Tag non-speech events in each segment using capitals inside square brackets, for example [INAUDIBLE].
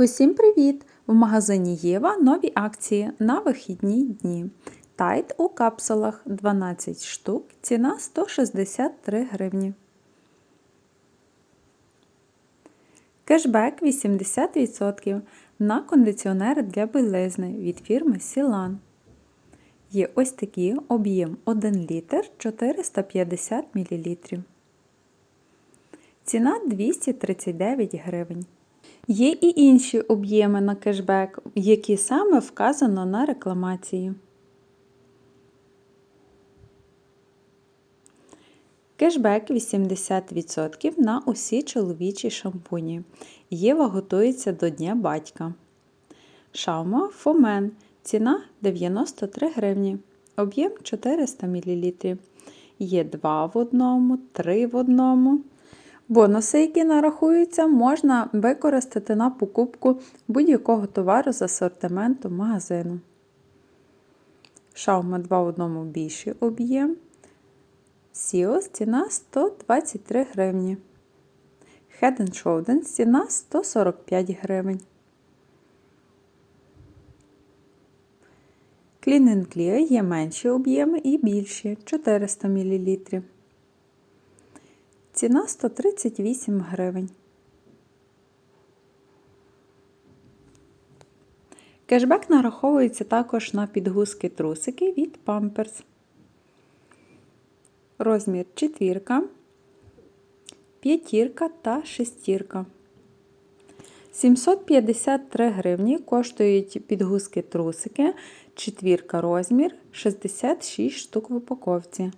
Усім привіт! В магазині Єва нові акції на вихідні дні. Тайт у капсулах 12 штук, ціна 163 гривні. Кешбек 80% на кондиціонери для білизни від фірми Сілан. Є ось такі об'єм 1 літр 450 мл. Ціна 239 гривень. Є і інші об'єми на кешбек, які саме вказано на рекламації. Кешбек 80% на усі чоловічі шампуні. Єва готується до Дня батька. Шаума Фомен. Ціна 93 гривні. Об'єм 400 мл. Є 2 в одному, 3 в одному. Бонуси, які нарахуються, можна використати на покупку будь-якого товару з асортименту магазину. Шаума 2 в одному більший об'єм. Сіос ціна 123 гривні. Head Shoulders ціна 145 гривень. Clean Clear є менші об'єми і більші 400 мл. Ціна 138 гривень. Кешбек нараховується також на підгузки трусики від Pampers. Розмір четвірка, п'ятірка та шестірка. 753 гривні коштують підгузки трусики, четвірка розмір 66 штук в упаковці.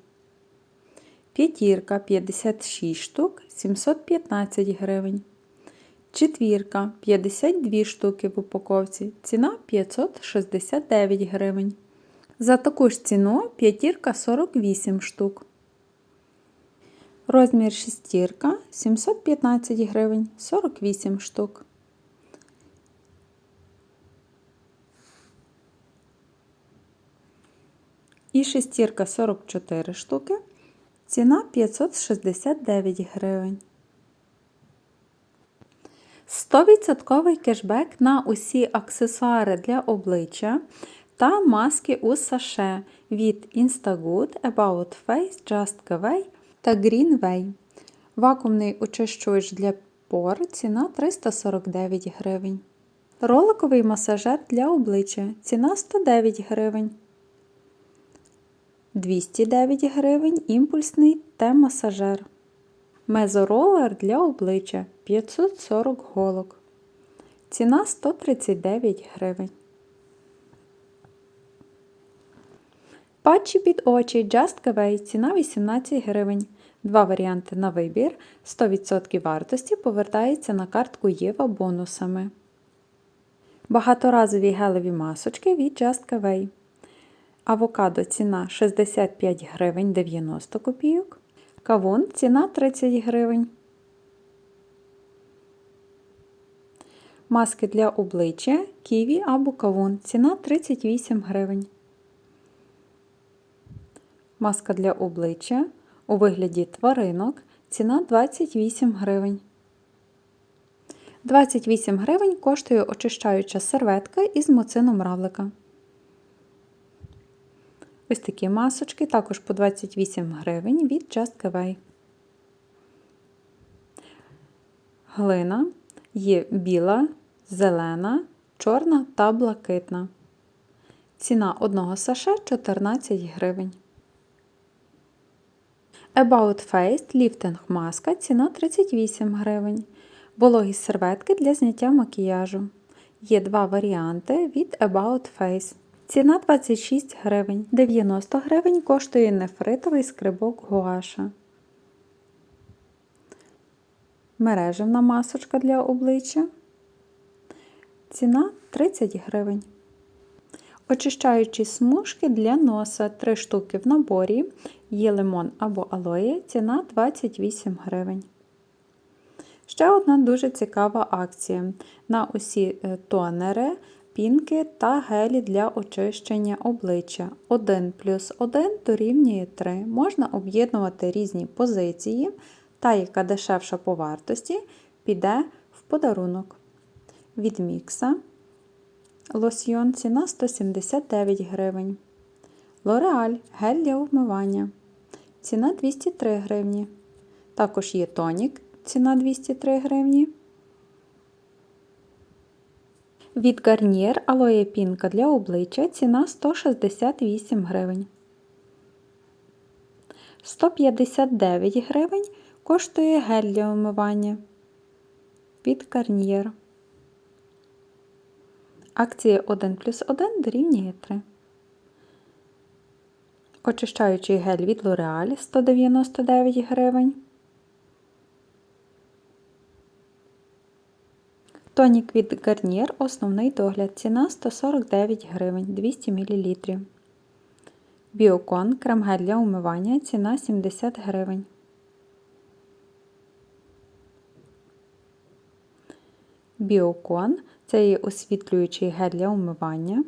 П'ятірка 56 штук 715 гривень. Четвірка 52 штуки в упаковці. Ціна 569 гривень. За таку ж ціну п'ятірка 48 штук. Розмір шестірка 715 гривень 48 штук. І шестірка 44 штуки. Ціна 569 гривень. 100% кешбек на усі аксесуари для обличчя та маски у саше від Instagood, About Face, Just Kaway та Greenway. Вакуумний очищувач для пор ціна 349 гривень. Роликовий масажер для обличчя ціна 109 гривень. 209 гривень імпульсний Т-масажер. Мезоролер для обличчя 540 голок. Ціна 139 гривень. Патчі під очі Just Cavay ціна 18 гривень. Два варіанти на вибір. 100% вартості повертається на картку Єва бонусами. Багаторазові гелеві масочки від Just Cavay. Авокадо ціна 65 гривень 90 копійок. Кавун ціна 30 гривень. Маски для обличчя ківі або кавун ціна 38 гривень. Маска для обличчя у вигляді тваринок ціна 28 гривень. 28 гривень коштує очищаюча серветка із моцином равлика. Ось такі масочки, також по 28 гривень від Just Cavay. Глина є біла, зелена, чорна та блакитна. Ціна одного саше 14 гривень. About Face ліфтинг маска ціна 38 гривень. Вологі серветки для зняття макіяжу. Є два варіанти від About Face. Ціна 26 гривень. 90 гривень коштує нефритовий скрибок гуаша. Мережевна масочка для обличчя. Ціна 30 гривень. Очищаючі смужки для носа 3 штуки в наборі. Є лимон або алоє. Ціна 28 гривень. Ще одна дуже цікава акція. На усі е, тонери пінки та гелі для очищення обличчя. 1 плюс 1 дорівнює 3. Можна об'єднувати різні позиції, та, яка дешевша по вартості, піде в подарунок. від мікса. Лосьйон ціна 179 гривень. Лореаль гель для вмивання. Ціна 203 гривні. Також є тонік, ціна 203 гривні. Від Garnier алоє пінка для обличчя ціна 168 гривень. 159 гривень коштує гель для вмивання від Garnier. Акція 1 плюс 1 дорівнює 3. Очищаючий гель від L'Oreal 199 гривень. Тонік від Garnier основний догляд. Ціна 149 гривень 200 мл. Біокон крем гель для умивання. Ціна 70 гривень. Біокон це є освітлюючий гель для умивання.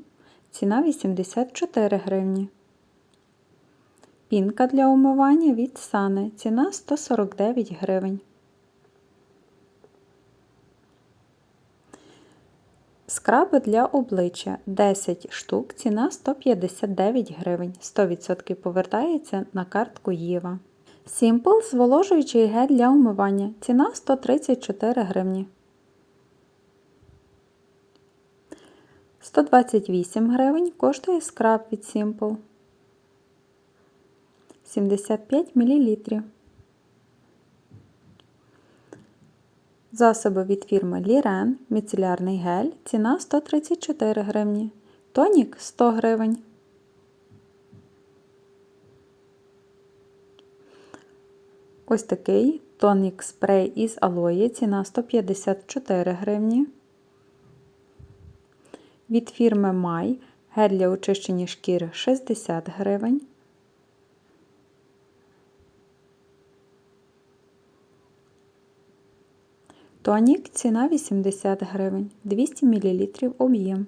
Ціна 84 гривні. Пінка для умивання від Сани. Ціна 149 гривень. Скраби для обличчя 10 штук, ціна 159 гривень. 100% повертається на картку Єва. Simple зволожуючий гель для умивання. Ціна 134 гривні. 128 гривень коштує скраб від Simple. 75 мл. Засоби від фірми Лірен, міцелярний гель, ціна 134 гривні. Тонік 100 гривень. Ось такий тонік спрей із алої, ціна 154 гривні. Від фірми Май гель для очищення шкіри 60 гривень. Тонік ціна 80 гривень, 200 мл об'єм.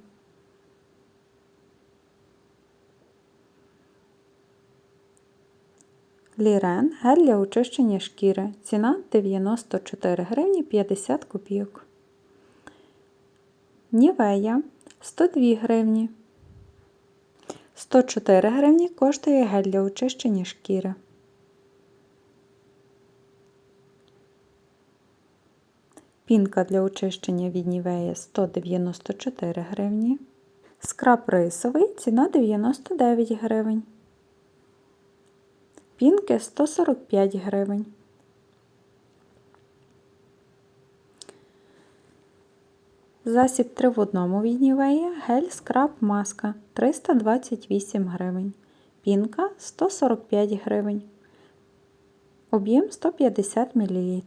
Лірен гель для очищення шкіри. Ціна 94 гривні 50 копійок. Нівея 102 гривні. 104 гривні коштує гель для очищення шкіри. Пінка для очищення від Нівея 194 гривні. Скраб рисовий ціна 99 гривень. Пінки 145 гривень. Засіб 3 в одному від Нівея гель скраб маска 328 гривень. Пінка 145 гривень. Об'єм 150 мл.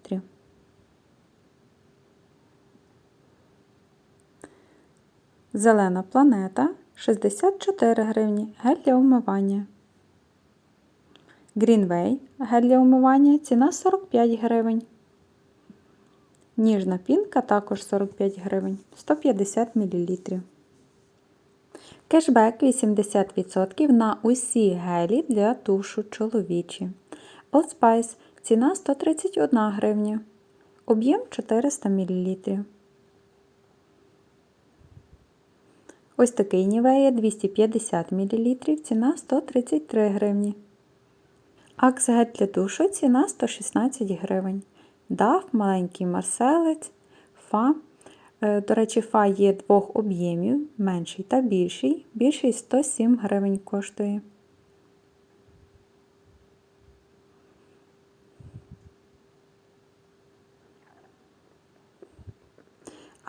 Зелена планета 64 гривні. Гель для умивання. Greenway гель для умивання. Ціна 45 гривень. Ніжна пінка також 45 гривень. 150 мл. Кешбек 80% на усі гелі для душу чоловічі. Old Spice ціна 131 гривня. Об'єм 400 мл. Ось такий нівея 250 мл, ціна 133 гривні. Акс гель для душу ціна 116 гривень. Даф, маленький марселець, фа. Е, До речі, фа є двох об'ємів, менший та більший. Більший 107 гривень коштує.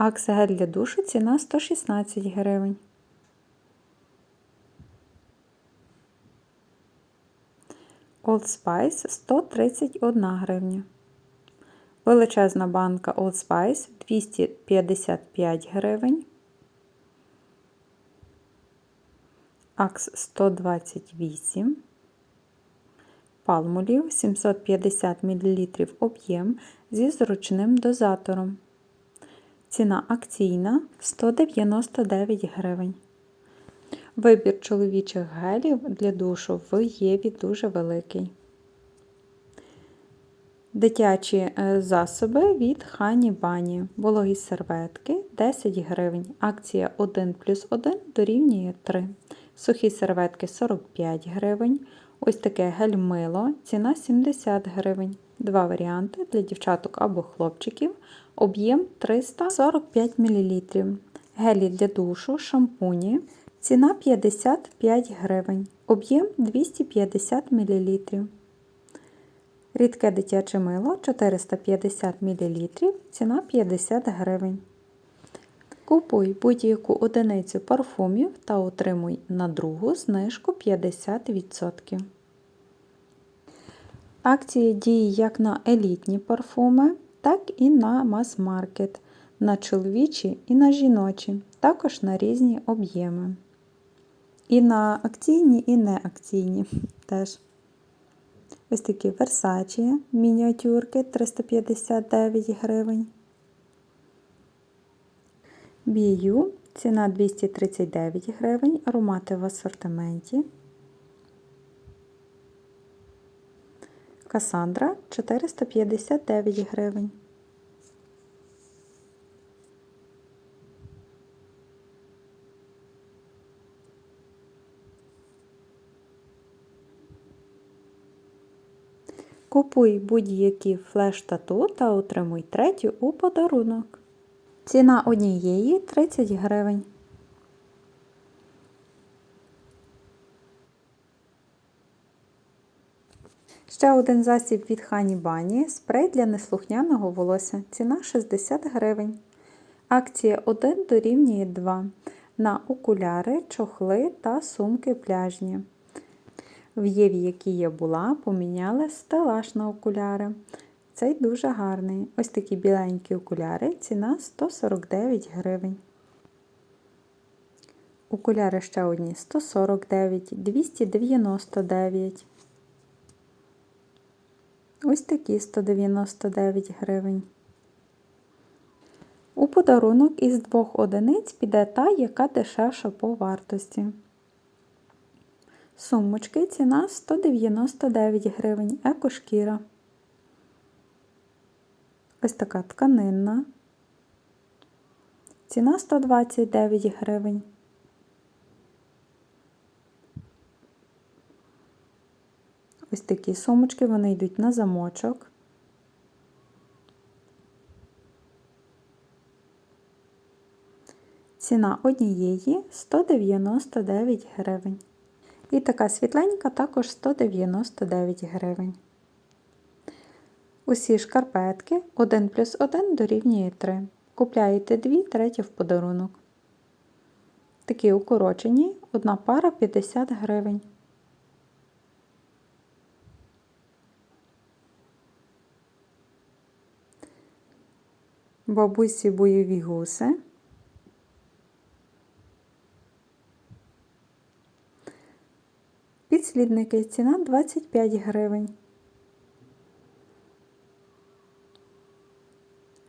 Акс для душу ціна 116 гривень. Old Spice 131 гривня. Величезна банка Old Spice 255 гривень. Акс 128. Палмолів 750 мл об'єм зі зручним дозатором. Ціна акційна 199 гривень. Вибір чоловічих гелів для душу в Єві дуже великий. Дитячі е, засоби від Хані Бані. Вологі серветки 10 гривень. Акція 1 плюс 1 дорівнює 3. Сухі серветки 45 гривень. Ось таке гель-мило, ціна 70 гривень. Два варіанти для дівчаток або хлопчиків. Об'єм 345 мл. Гелі для душу, шампуні. Ціна 55 гривень. Об'єм 250 мл. Рідке дитяче мило 450 мл, ціна 50 гривень. Купуй будь-яку одиницю парфумів та отримуй на другу знижку 50%. Акція діє як на елітні парфуми, так і на мас-маркет, на чоловічі і на жіночі, також на різні об'єми. І на акційні, і неакційні [LAUGHS] теж. Ось такі Versace мініатюрки 359 гривень. Бію ціна 239 гривень, аромати в асортименті. Касандра 459 гривень. Купуй будь-які флеш-тату та отримуй третю у подарунок. Ціна однієї 30 гривень. Ще один засіб від Хані Бані спрей для неслухняного волосся. Ціна 60 гривень. Акція 1 дорівнює 2 на окуляри, чохли та сумки пляжні. В Єві, якій я була, поміняли стелаж на окуляри. Цей дуже гарний. Ось такі біленькі окуляри, ціна 149 гривень. Окуляри ще одні 149, 299. Ось такі 199 гривень. У подарунок із двох одиниць піде та, яка дешевша по вартості. Сумочки ціна 199 гривень, екошкіра. Ось така тканинна. Ціна 129 гривень. Ось такі сумочки, вони йдуть на замочок. Ціна однієї 199 гривень. І така світленька також 199 гривень. Усі шкарпетки 1 плюс 1 дорівнює 3. Купляєте 2, третя в подарунок. Такі укорочені, одна пара 50 гривень. Бабусі бойові гуси. Підслідники ціна 25 гривень.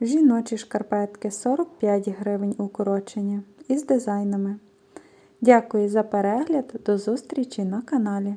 Жіночі шкарпетки 45 гривень укорочені із дизайнами. Дякую за перегляд, до зустрічі на каналі.